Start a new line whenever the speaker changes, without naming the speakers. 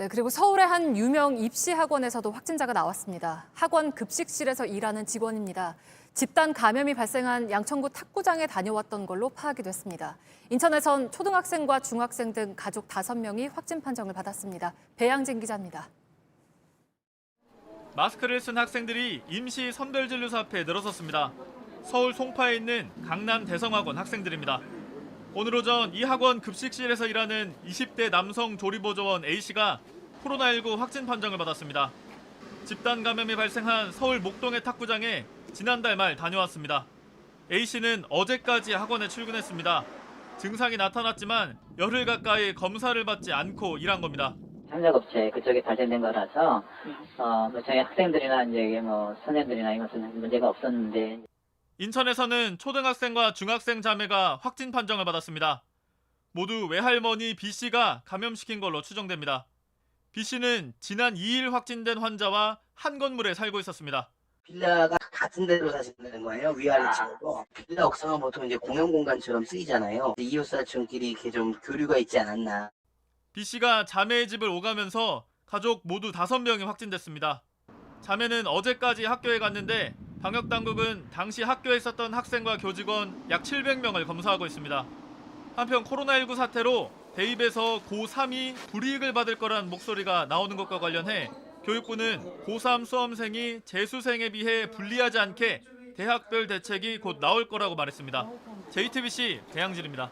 네, 그리고 서울의 한 유명 입시 학원에서도 확진자가 나왔습니다. 학원 급식실에서 일하는 직원입니다. 집단 감염이 발생한 양천구 탁구장에 다녀왔던 걸로 파악이 됐습니다. 인천에선 초등학생과 중학생 등 가족 5명이 확진 판정을 받았습니다. 배양진 기자입니다.
마스크를 쓴 학생들이 임시 선별진료소 앞에 늘어섰습니다. 서울 송파에 있는 강남 대성학원 학생들입니다. 오늘 오전 이 학원 급식실에서 일하는 20대 남성 조리보조원 A씨가 코로나19 확진 판정을 받았습니다. 집단 감염이 발생한 서울 목동의 탁구장에 지난달 말 다녀왔습니다. A씨는 어제까지 학원에 출근했습니다. 증상이 나타났지만 열흘 가까이 검사를 받지 않고 일한 겁니다.
협력업체 그쪽에 발생된 거라서 어, 뭐 저희 학생들이나 이제 이게 뭐 선생들이나 이것은 문제가 없었는데
인천에서는 초등학생과 중학생 자매가 확진 판정을 받았습니다. 모두 외할머니 B 씨가 감염시킨 걸로 추정됩니다. B 씨는 지난 2일 확진된 환자와 한 건물에 살고 있었습니다.
빌라가 같은 데로 사신다는 거예요. 위아래 층으로. 빌라 옥상은 보통 이제 공용 공간처럼 쓰이잖아요. 이웃사촌끼리 이렇게 좀 교류가 있지 않았나.
B 씨가 자매의 집을 오가면서 가족 모두 5명이 확진됐습니다. 자매는 어제까지 학교에 갔는데 방역 당국은 당시 학교에 있었던 학생과 교직원 약 700명을 검사하고 있습니다. 한편 코로나19 사태로 대입에서 고3이 불이익을 받을 거란 목소리가 나오는 것과 관련해 교육부는 고3 수험생이 재수생에 비해 불리하지 않게 대학별 대책이 곧 나올 거라고 말했습니다. JTBC 배양진입니다.